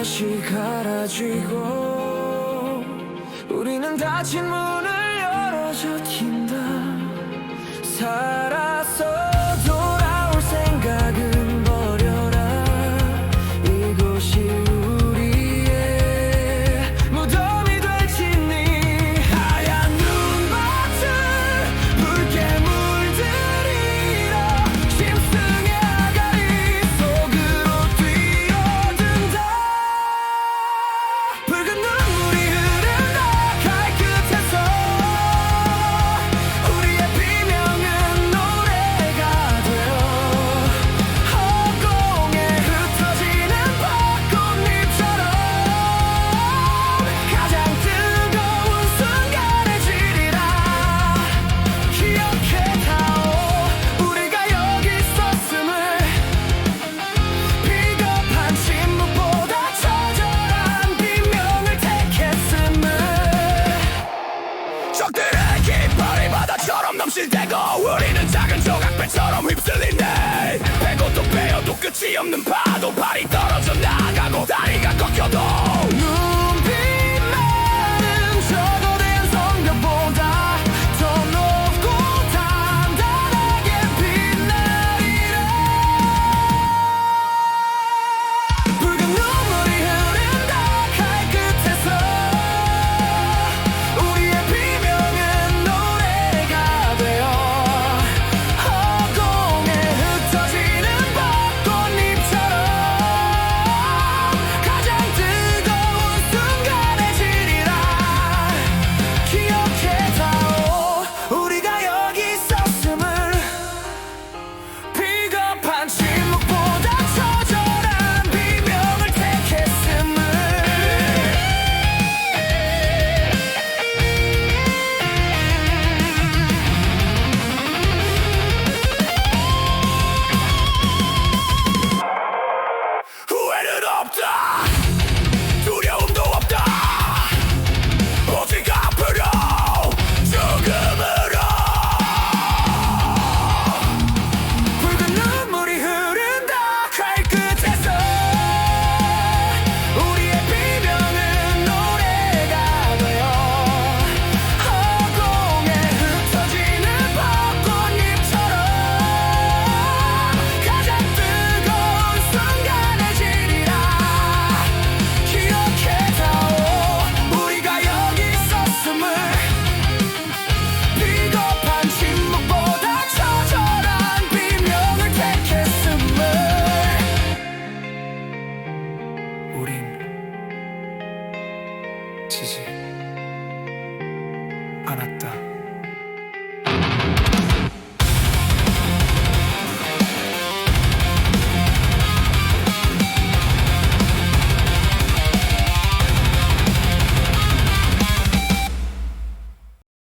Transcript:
다시 갈아쥐고 우리는 닫힌 문을 열어줘 time. 흩날리는 작은 조각배처럼 휩쓸린대. 배고도 빼어도 끝이 없는 파도 발이 떨어져 나가고 다리가